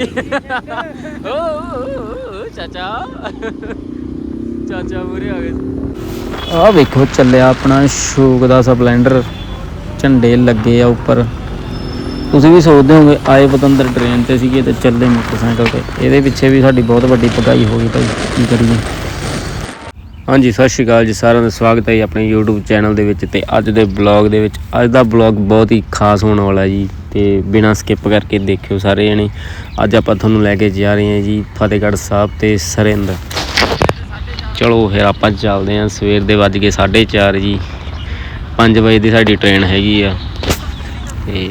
ਓ ਓ, ਓ, ਚਾਚਾ। ਚਾਚਾ ਮੂਰੇ ਆ ਗਏ ਆ ਵੇਖੋ ਚੱਲਿਆ ਆਪਣਾ ਸ਼ੋਕ ਦਾ ਸਪਲੈਂਡਰ। ਝੰਡੇ ਲੱਗੇ ਆ ਉੱਪਰ। ਤੁਸੀਂ ਵੀ ਸੋਚਦੇ ਹੋਗੇ ਆਏ ਪਤੰਦਰ ਟ੍ਰੇਨ ਤੇ ਸੀਗੇ ਤੇ ਚੱਲੇ ਮੋਟਰਸਾਈਕਲ ਤੇ। ਇਹਦੇ ਪਿੱਛੇ ਵੀ ਸਾਡੀ ਬਹੁਤ ਵੱਡੀ ਪਕਾਈ ਹੋ ਗਈ ਭਾਈ। ਕੀ ਕਰੀਏ? ਹਾਂਜੀ, ਸਤਿ ਸ਼੍ਰੀ ਅਕਾਲ ਜੀ ਸਾਰਿਆਂ ਦਾ ਸਵਾਗਤ ਹੈ ਜੀ ਆਪਣੇ YouTube ਚੈਨਲ ਦੇ ਵਿੱਚ ਤੇ ਅੱਜ ਦੇ ਬਲੌਗ ਦੇ ਵਿੱਚ। ਅੱਜ ਦਾ ਬਲੌਗ ਬਹੁਤ ਹੀ ਖਾਸ ਹੋਣ ਵਾਲਾ ਜੀ ਤੇ ਬਿਨਾਂ ਸਕਿਪ ਕਰਕੇ ਦੇਖਿਓ ਸਾਰੇ ਜਣੇ। ਅੱਜ ਆਪਾਂ ਤੁਹਾਨੂੰ ਲੈ ਕੇ ਜਾ ਰਹੇ ਹਾਂ ਜੀ ਫਤਿਹਗੜ੍ਹ ਸਾਹਿਬ ਤੇ ਸਰਿੰਦ। ਚਲੋ ਫਿਰ ਆਪਾਂ ਚੱਲਦੇ ਹਾਂ, ਸਵੇਰ ਦੇ ਵੱਜ ਗਏ 4:30 ਜੀ। 5 ਵਜੇ ਦੀ ਸਾਡੀ ਟ੍ਰੇਨ ਹੈਗੀ ਆ ਤੇ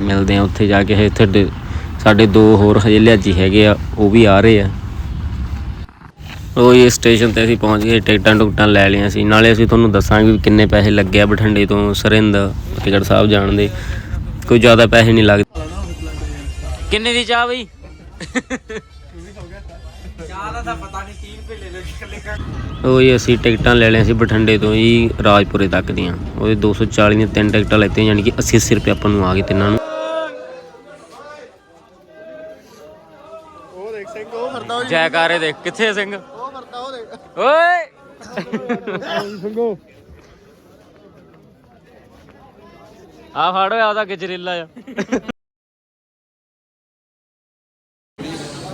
ਮਿਲਦੇ ਆ ਉੱਥੇ ਜਾ ਕੇ। ਇੱਥੇ ਡ- ਸਾਡੇ ਦੋ ਹੋਰ ਹਜੇ ਲਿਆਜੀ ਹੈਗੇ ਆ, ਉਹ ਵੀ ਆ ਰਹੇ ਆ। ਉਹ ਇਹ ਸਟੇਸ਼ਨ ਤੇ ਅਸੀਂ ਪਹੁੰਚ ਗਏ ਟਿਕਟਾਂ ਟੁਕਟਾਂ ਲੈ ਲਈਆਂ ਸੀ। ਨਾਲੇ ਅਸੀਂ ਤੁਹਾਨੂੰ ਦੱਸਾਂਗੇ ਵੀ ਕਿੰਨੇ ਪੈਸੇ ਲੱਗੇ ਆ ਬਠਿੰਡੇ ਤੋਂ ਸਰਿੰਦ ਫਤਿਹਗੜ੍ਹ ਸਾਹਿਬ ਜਾਣ ਦੇ। ਕੋਈ ਜ਼ਿਆਦਾ ਪੈਸੇ ਨਹੀਂ ਲੱਗਦੇ। ਕਿੰਨੇ ਦੀ ਚਾਹ ਬਈ? ਉਹ ਇਹ ਅਸੀਂ ਟਿਕਟਾਂ ਲੈ ਲਈਆਂ ਸੀ ਬਠਿੰਡੇ ਤੋਂ ਜੀ ਰਾਜਪੁਰੇ ਤੱਕ ਦੀਆਂ। ਉਹਦੇ 240 ਦੀਆਂ ਤਿੰਨ ਟਿਕਟਾਂ ਲੈਤੀਆਂ ਯਾਨੀ ਕਿ 80 80 ਰੁਪਏ ਆਪਾਂ ਨੂੰ ਆ ਗਏ ਤਿੰਨਾਂ ਨੂੰ। ਉਹ ਉਹ ਉਹ ਜੈਕਾਰੇ ਦੇਖ ਕਿੱਥੇ ਸਿੰਘ ਉਹ ਫਿਰਦਾ ਉਹ ਦੇਖ ਓਏ। ਸਿੰਘੋ ਆ ਫੜ ਓਏ ਉਹਦਾ ਗਜਰੇਲਾ ਆ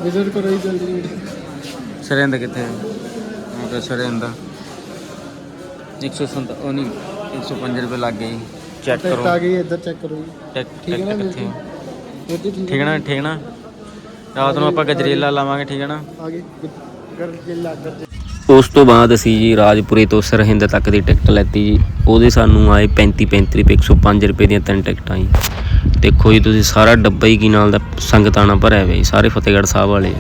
ਵਿਜ਼ਿਟ ਕਰੋ ਹੀ ਜਲਦੀ। ਸਰਿੰਦ ਕਿੱਥੇ ਹੈ? ਉਹ ਤਾਂ ਸਰਿੰਦ 170 ਉਹ ਨਹੀਂ 105 ਰੁਪਏ ਲੱਗ ਗਏ ਚੈੱਕ ਟਿਕਟ ਕਰੋ। ਆ ਗਈ ਇੱਧਰ ਚੈੱਕ ਕਰੋ ਜੀ। ਠੀਕ ਹੈ ਨਾ ਕਿੱਥੇ ਜੀ? ਜੀ ਠੀਕ ਹੈ ਨਾ ਠੀਕ ਹੈ ਨਾ ਰਾਤ ਨੂੰ ਆਪਾਂ ਗਜਰੇਲਾ ਲਾਵਾਂਗੇ ਠੀਕ ਹੈ ਨਾ? ਆ ਲੱਗ ਕਰ ਉਸ ਤੋਂ ਬਾਅਦ ਅਸੀਂ ਜੀ ਰਾਜਪੁਰੇ ਤੋਂ ਸਰਹਿੰਦ ਤੱਕ ਦੀ ਟਿਕਟ ਲੈਤੀ ਜੀ। ਉਹਦੇ ਸਾਨੂੰ ਆਏ 35 35 ਰੁਪਏ 105 ਰੁਪਏ ਦੀਆਂ ਤਿੰਨ ਟਿਕਟਾਂ ਜੀ। ਦੇਖੋ ਜੀ, ਤੁਸੀਂ ਸਾਰਾ ਡੱਬਾ ਹੀ ਕੀ ਨਾਲ ਦਾ ਸੰਗਤਾਣਾ ਭਰਿਆ ਹੋਇਆ ਜੀ, ਸਾਰੇ ਫਤਿਹਗੜ੍ਹ ਸਾਹਿਬ ਵਾਲੇ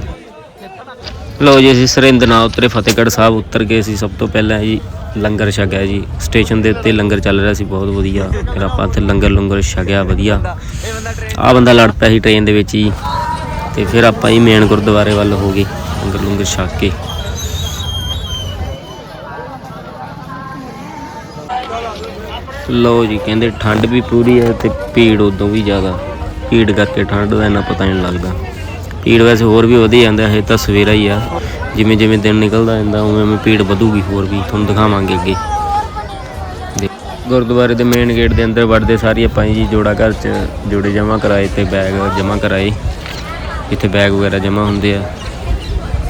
ਲਓ ਜੀ, ਅਸੀਂ ਸਰਹਿੰਦ ਨਾਲ ਉਤਰੇ, ਫਤਿਹਗੜ੍ਹ ਸਾਹਿਬ ਉਤਰ ਕੇ ਅਸੀਂ ਸਭ ਤੋਂ ਪਹਿਲਾਂ ਜੀ ਲੰਗਰ ਛਕਿਆ ਜੀ। ਸਟੇਸ਼ਨ ਦੇ ਉੱਤੇ ਲੰਗਰ ਚੱਲ ਰਿਹਾ ਸੀ, ਬਹੁਤ ਵਧੀਆ। ਫਿਰ ਆਪਾਂ ਉੱਥੇ ਲੰਗਰ ਲੰਗਰ ਛਕਿਆ, ਵਧੀਆ। ਆ ਬੰਦਾ ਲੜ ਪਿਆ ਸੀ ਟ੍ਰੇਨ ਦੇ ਵਿੱਚ ਜੀ। ਤੇ ਫਿਰ ਆਪਾਂ ਹੀ ਮੇਨ ਗੁਰਦੁਆਰੇ ਵੱਲ ਹੋ ਗਏ, ਲੰਗਰ ਲੰਗਰ ਛਕ ਕੇ। ਲੋ ਜੀ ਕਹਿੰਦੇ ਠੰਡ ਵੀ ਪੂਰੀ ਹੈ ਤੇ ਭੀੜ ਉਦੋਂ ਵੀ ਜ਼ਿਆਦਾ। ਭੀੜ ਕਰਕੇ ਠੰਡ ਦਾ ਇੰਨਾ ਪਤਾ ਨਹੀਂ ਲੱਗਦਾ। ਭੀੜ ਵੈਸੇ ਹੋਰ ਵੀ ਵਧੀ ਜਾਂਦਾ ਹੈ ਤਾਂ ਸਵੇਰਾ ਹੀ ਆ। ਜਿਵੇਂ ਜਿਵੇਂ ਦਿਨ ਨਿਕਲਦਾ ਜਾਂਦਾ ਉਵੇਂ ਉਵੇਂ ਭੀੜ ਵਧੂਗੀ ਹੋਰ ਵੀ। ਤੁਹਾਨੂੰ ਦਿਖਾਵਾਂਗੇ ਅੱਗੇ। ਗੁਰਦੁਆਰੇ ਦੇ ਮੇਨ ਗੇਟ ਦੇ ਅੰਦਰ ਵੜਦੇ ਸਾਰੀ ਆਪਾਂ ਜੀ ਜੋੜਾ ਘਰ ਚ ਜੋੜੇ ਜਮ੍ਹਾਂ ਕਰਾਏ ਤੇ ਬੈਗ ਜਮ੍ਹਾਂ ਕਰਾਏ। ਇੱਥੇ ਬੈਗ ਵਗੈਰਾ ਜਮ੍ਹਾਂ ਹੁੰਦੇ ਆ।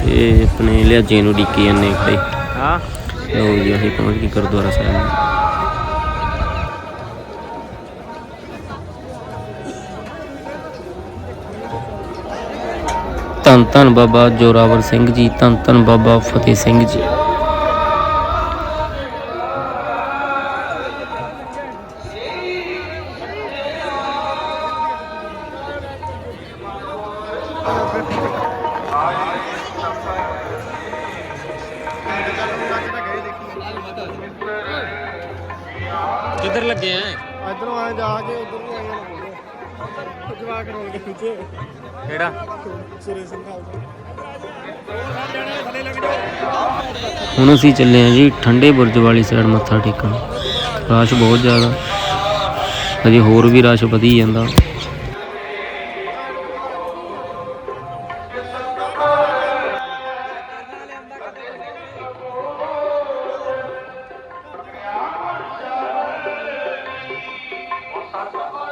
ਤੇ ਆਪਣੇ ਲਿਆਜੇ ਨੂੰ ਡਿੱਕੀ ਜਾਂਦੇ ਖੜੇ। ਹਾਂ। ਲੋ ਜੀ ਅਸੀਂ ਪਹੁੰਚ ਗਏ ਗੁਰਦੁਆਰਾ ਸਾਹਿਬ। ਧੰਨ ਧੰਨ ਬਾਬਾ ਜੋਰਾਵਰ ਸਿੰਘ ਜੀ ਧੰਨ ਧੰਨ ਬਾਬਾ ਫਤਿਹ ਸਿੰਘ ਜੀ। ਕਿੱਧਰ ਲੱਗੇ ਆ ਇਧਰੋਂ ਆਏ ਜਾ ਕੇ ਉਧਰ ਵੀ ਆਏ ਨਾ ਜਵਾ ਕਰੋਗੇ ਪਿੱਛੇ ਕਿਹੜਾ? ਸੁਰੇ ਸਿੰਘ ਹੁਣ ਅਸੀਂ ਚੱਲੇ ਹਾਂ ਜੀ ਠੰਡੇ ਬੁਰਜ ਵਾਲੀ ਸਾਈਡ ਮੱਥਾ ਟੇਕਣ। ਰਸ਼ ਬਹੁਤ ਜ਼ਿਆਦਾ। ਅਜੇ ਹੋਰ ਵੀ ਰਸ਼ ਵਧੀ ਜਾਂਦਾ। ਮੇਰੇ ਫੋਨ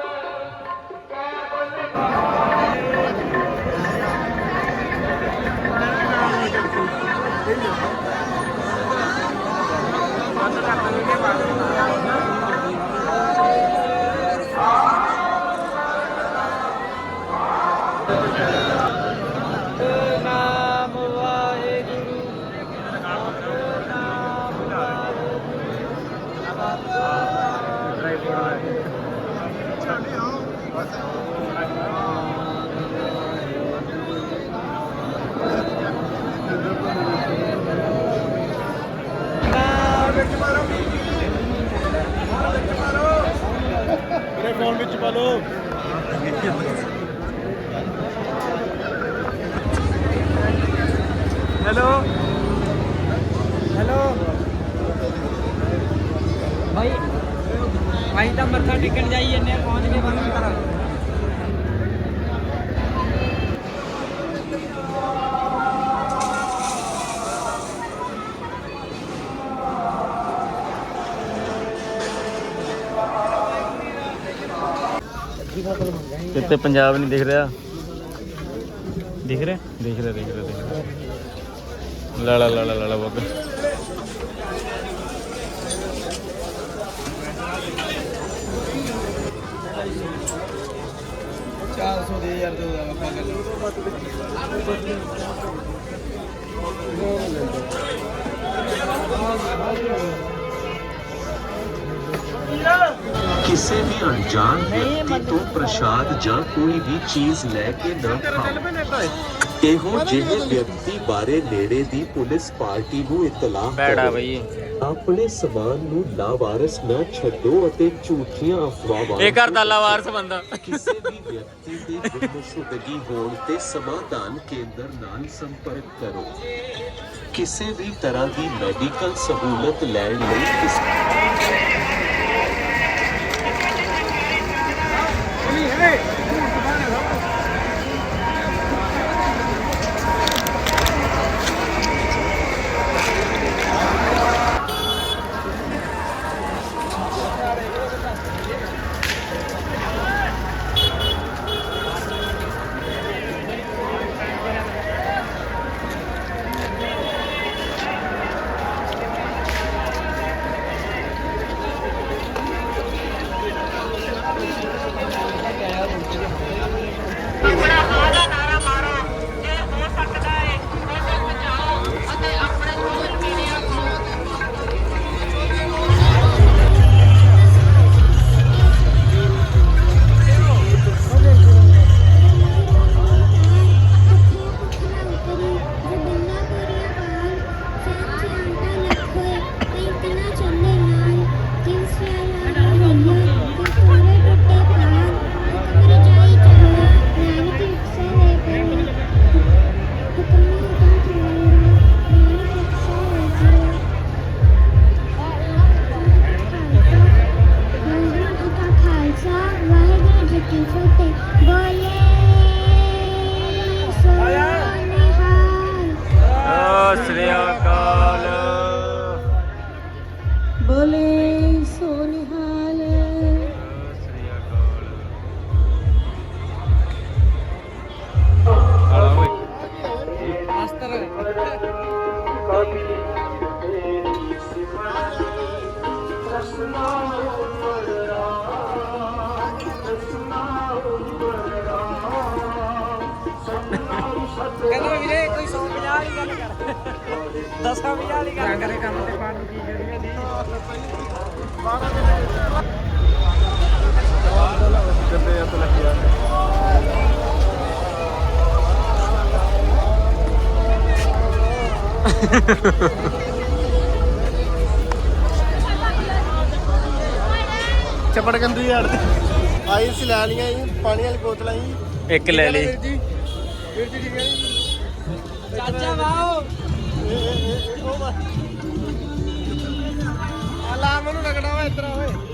फोन में छुपा लो हेलो ਇਦਾਂ ਮੱਥਾ ਟੇਕਣ ਜਾਈ ਜੰਨੇ ਪਹੁੰਚ ਕੇ ਬੰਦ ਕਰਾਂ ਇੱਥੇ ਪੰਜਾਬ ਨਹੀਂ ਦਿਖ ਰਿਹਾ। ਦਿਖ ਰਿਹਾ? ਦਿਖ ਰਿਹਾ ਦਿਖ ਰਿਹਾ ਲਾ ਲਾ ਲਾ ਲਾ, ਬੱਬੇ। ਚਾਰ ਸੌ ਦੇ ਯਾਰ ਦੋ ਦਾ ਆਪਾਂ ਗੱਲ ਕਿਸੇ ਵੀ ਅਣਜਾਣ ਵਿਅਕਤੀ ਤੋਂ ਪ੍ਰਸ਼ਾਦ ਜਾਂ ਕੋਈ ਵੀ ਚੀਜ਼ ਲੈ ਕੇ ਨਾ ਖਾਓ ਇਹੋ ਜਿਹੇ ਵਿਅਕਤੀ ਬਾਰੇ ਨੇੜੇ ਦੀ ਪੁਲਿਸ ਪਾਰਟੀ ਨੂੰ ਇਤਲਾਹ ਬੈੜਾ ਕਰੋ ਬਈ। ਆਪਣੇ ਸਮਾਨ ਨੂੰ ਲਾਵਾਰਸ ਨਾ ਛੱਡੋ ਅਤੇ ਝੂਠੀਆਂ ਅਫਵਾਹਾਂ ਇਹ ਘਰ ਦਾ ਲਾਵਾਰਸ ਬੰਦਾ। ਕਿਸੇ ਵੀ ਵਿਅਕਤੀ ਦੀ ਗੁੰਮਸ਼ੁਦਗੀ ਹੋਣ ਤੇ ਸਮਾਧਾਨ ਕੇਂਦਰ ਨਾਲ ਸੰਪਰਕ ਕਰੋ। ਕਿਸੇ ਵੀ ਤਰ੍ਹਾਂ ਦੀ ਮੈਡੀਕਲ ਸਹੂਲਤ ਲੈਣ ਲਈ ਕਿਸ ਖਾਲਸਾ ਕਰ 10 50 ਵਾਲੀ ਗੱਲ ਕਰੇ ਕੰਮ ਤੇ ਪਾਣ ਕੀ ਕਰੀਏ ਦੀ ਚੱਲੇ ਆ ਤਾਂ ਲੱਗਿਆ ਚਪੜ ਗੰਦੀ ਯਾਰ। ਆਈ ਸੀ ਲੈ ਲਈਆਂ ਜੀ ਪਾਣੀ ਵਾਲੀ ਬੋਤਲਾਂ ਜੀ। ਇੱਕ ਲੈ ਲਈ। ਵੀਰ ਜੀ? ਵੀਰ ਜੀ ਠੀਕ ਹੈ ਜੀ? ਚਾਚਾ ਵਾਓ। ਆ ਲਾ ਮੈਨੂੰ ਲੱਗਣਾ ਵਾ ਇੱਧਰ ਆ ਓਏ।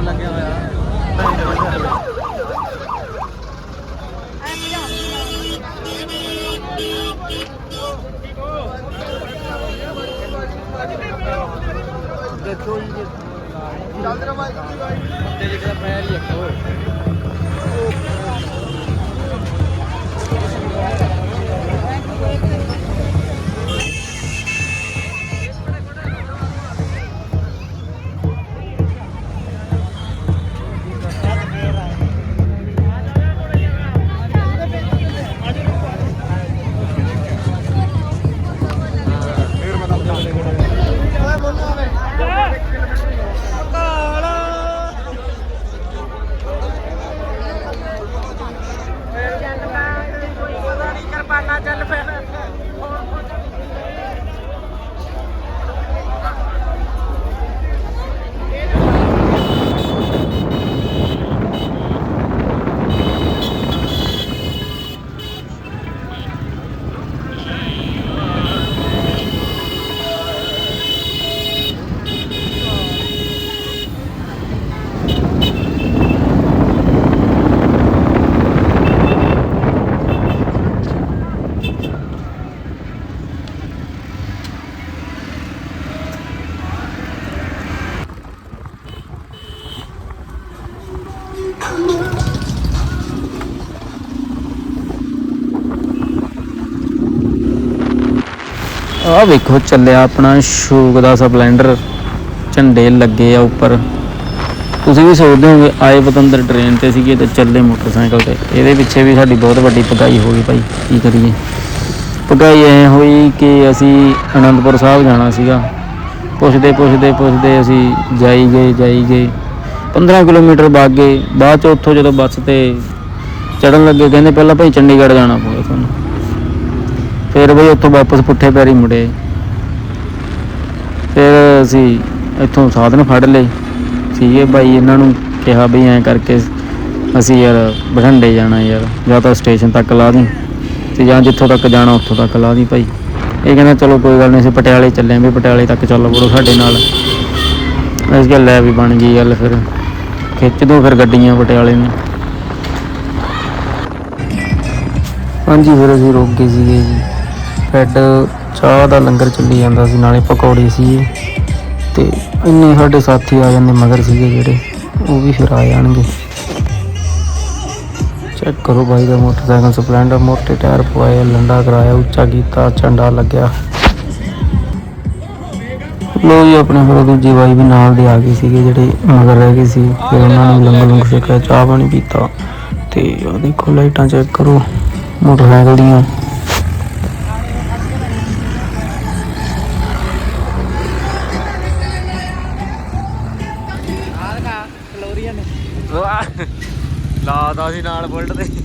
ਲੱਗਿਆ ਹੋਇਆ। ਆਹ ਵੇਖੋ, ਚੱਲਿਆ ਆਪਣਾ ਸ਼ੋਕ ਦਾ ਸਪਲੈਂਡਰ। ਝੰਡੇ ਲੱਗੇ ਆ ਉੱਪਰ। ਤੁਸੀਂ ਵੀ ਸੋਚਦੇ ਹੋਗੇ ਆਏ ਪਤੰਦਰ ਟ੍ਰੇਨ ਤੇ ਸੀਗੇ ਤੇ ਚੱਲੇ ਮੋਟਰਸਾਈਕਲ ਤੇ। ਇਹਦੇ ਪਿੱਛੇ ਵੀ ਸਾਡੀ ਬਹੁਤ ਵੱਡੀ ਪਕਾਈ ਹੋ ਗਈ ਭਾਈ, ਕੀ ਕਰੀਏ? ਪਕਾਈ ਐ ਹੋਈ ਕਿ ਅਸੀਂ ਅਨੰਦਪੁਰ ਸਾਹਿਬ ਜਾਣਾ ਸੀਗਾ। ਪੁੱਛਦੇ ਪੁੱਛਦੇ ਪੁੱਛਦੇ ਅਸੀਂ ਜਾਈ ਗਏ ਜਾਈ ਗਏ। 15 ਕਿਲੋਮੀਟਰ ਬਾਅਦ ਗਏ ਬਾਅਦ ਚ ਉੱਥੋਂ ਜਦੋਂ ਬੱਸ ਤੇ ਚੜਨ ਲੱਗੇ, ਕਹਿੰਦੇ ਪਹਿਲਾਂ ਭਾਈ ਚੰਡੀਗੜ੍ਹ ਜਾਣਾ ਪਊਗਾ ਤੁਹਾਨੂੰ। ਫਿਰ ਬਈ ਉੱਥੋਂ ਵਾਪਸ ਪੁੱਠੇ ਪੈਰੀ ਮੁੜੇ। ਫਿਰ ਅਸੀਂ ਇੱਥੋਂ ਸਾਧਨ ਫੜ ਲਏ। ਸੀਗੇ ਭਾਈ ਇਹਨਾਂ ਨੂੰ ਕਿਹਾ ਵੀ ਐਂ ਕਰਕੇ ਅਸੀਂ ਯਾਰ ਬਠਿੰਡੇ ਜਾਣਾ ਯਾਰ, ਜਾਂ ਤਾਂ ਸਟੇਸ਼ਨ ਤੱਕ ਲਾ ਦੀ ਤੇ ਜਾਂ ਜਿੱਥੋਂ ਤੱਕ ਜਾਣਾ ਉੱਥੋਂ ਤੱਕ ਲਾ ਦੀ ਭਾਈ। ਇਹ ਕਹਿੰਦਾ ਚਲੋ ਕੋਈ ਗੱਲ ਨਹੀਂ ਅਸੀਂ ਪਟਿਆਲੇ ਚੱਲੇ ਆਂ ਵੀ ਪਟਿਆਲੇ ਤੱਕ ਚੱਲ ਵੜੋ ਸਾਡੇ ਨਾਲ। ਇਸ ਗੱਲ ਲੈ ਵੀ ਬਣ ਗਈ ਗੱਲ ਫਿਰ। ਖਿੱਚ ਦੋ ਫਿਰ ਗੱਡੀਆਂ ਪਟਿਆਲੇ ਨੂੰ। ਹਾਂਜੀ, ਫਿਰ ਅਸੀਂ ਰੁਕ ਗਏ ਸੀਗੇ ਜੀ। ਫੈਡ ਚਾਹ ਦਾ ਲੰਗਰ ਚੱਲੀ ਜਾਂਦਾ ਸੀ, ਨਾਲੇ ਪਕੌੜੇ ਸੀ। ਤੇ ਇੰਨੇ ਸਾਡੇ ਸਾਥੀ ਆ ਜਾਂਦੇ ਮਗਰ ਸੀਗੇ ਜਿਹੜੇ, ਉਹ ਵੀ ਫਿਰ ਆ ਜਾਣਗੇ। ਚੈੱਕ ਕਰੋ ਬਾਈ ਦਾ ਮੋਟਰਸਾਈਕਲ, ਸਪਲੈਂਡਰ ਮੋਟੇ ਟਾਇਰ ਪਵਾਏ, ਲੰਡਾ ਕਰਾਇਆ, ਉੱਚਾ ਕੀਤਾ, ਝੰਡਾ ਲੱਗਿਆ। ਲੋ ਜੀ, ਆਪਣੇ ਫਿਰ ਦੂਜੀ ਬਾਈ ਵੀ ਨਾਲ ਦੇ ਆ ਗਏ ਸੀਗੇ, ਜਿਹੜੇ ਮਗਰ ਰਹਿ ਗਏ ਸੀ। ਫਿਰ ਉਹਨਾਂ ਨੂੰ ਲੰਗਰ ਲੰਗਰ ਛਕਿਆ ਚਾਹ ਪਾਣੀ ਪੀਤਾ। ਤੇ ਆ ਦੇਖੋ, ਲਾਈਟਾਂ ਚੈੱਕ ਕਰੋ, ਮੋਟਰਸਾਈਕਲ ਦੀਆਂ।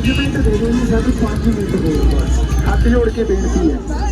ਪੰਜ ਮਿੰਟ ਦੇ ਬਣਾ ਟਰੈਕਟਰ ਇਹ ਪੰਜ ਮਿੰਟ ਦੇ ਨੂੰ ਹੱਥ ਜੋੜ ਕੇ ਬੇਨਤੀ ਹੈ।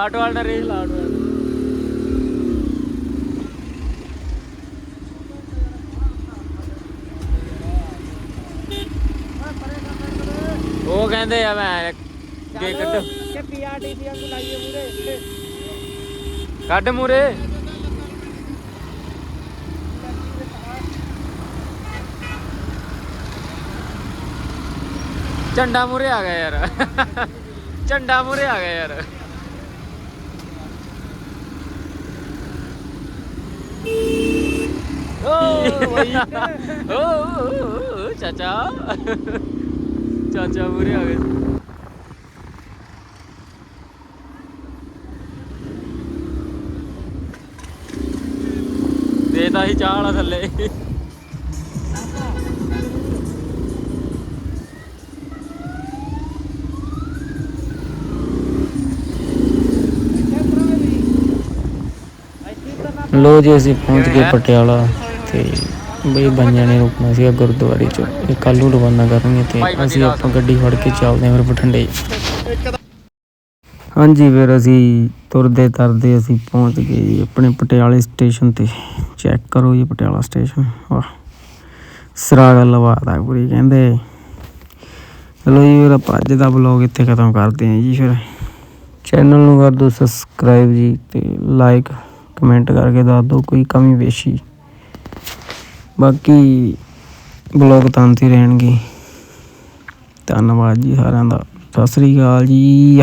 ਆਟੋ ਵਾਲਾ ਰੇਸ ਲਾ ਆਟੋ ਵਾਲਾ। ਉਹ ਕਹਿੰਦੇ ਆ ਮੈਂ ਕੇ ਕੱਢ ਕਿ ਲਾਈਏ ਮੂਰੇ ਕੱਢ ਮੂਰੇ ਝੰਡਾ ਮੂਰੇ ਆ ਗਿਆ ਯਾਰ। ਝੰਡਾ ਮੂਰੇ ਆ ਗਿਆ ਯਾਰ। ਓ ਭਾਈ ਓ ਓ, ਚਾਚਾ ਚਾਚਾ ਮੂਰੇ ਆ ਗਏ ਦੇਤਾ ਹੀ ਚਾਹ ਵਾਲਾ ਥੱਲੇ ਲੋ ਜੀ ਤੇ ਬਈ ਬੰਜਾਂ ਨੇ ਰੁਕਣਾ ਸੀਗਾ ਗੁਰਦੁਆਰੇ ਚ। ਇਹ ਕੱਲ ਨੂੰ ਰਵਾਨਾ ਕਰਨਗੇ ਤੇ ਅਸੀਂ ਆਪਾਂ ਗੱਡੀ ਫੜ ਕੇ ਚੱਲਦੇ ਹਾਂ ਫਿਰ ਬਠਿੰਡੇ। ਹਾਂਜੀ ਫਿਰ ਅਸੀਂ ਤੁਰਦੇ ਤਰਦੇ ਅਸੀਂ ਪਹੁੰਚ ਗਏ ਜੀ ਆਪਣੇ ਪਟਿਆਲੇ ਸਟੇਸ਼ਨ ਤੇ। ਚੈੱਕ ਕਰੋ ਜੀ ਪਟਿਆਲਾ ਸਟੇਸ਼ਨ। ਵਾਹ, ਸਰਾਗ ਲਵਾਦਾ ਪੂਰੀ ਕਹਿੰਦੇ। ਚਲੋ ਜੀ ਫਿਰ ਆਪਾਂ ਅੱਜ ਦਾ ਵਲੌਗ ਇੱਥੇ ਖਤਮ ਕਰਦੇ ਹਾਂ ਜੀ ਫਿਰ। ਚੈਨਲ ਨੂੰ ਕਰ ਦਿਓ ਸਬਸਕ੍ਰਾਈਬ ਜੀ ਤੇ ਲਾਈਕ ਕਮੈਂਟ ਕਰਕੇ ਦੱਸ ਦਿਓ ਕੋਈ ਕਮੀ ਪੇਸ਼ੀ। ਬਾਕੀ ਵਲੌਗ ਤਾਂ ਆਉਂਦੇ ਰਹਿਣਗੇ। ਧੰਨਵਾਦ ਜੀ ਸਾਰਿਆਂ ਦਾ। ਸਤਿ ਸ੍ਰੀ ਅਕਾਲ ਜੀ।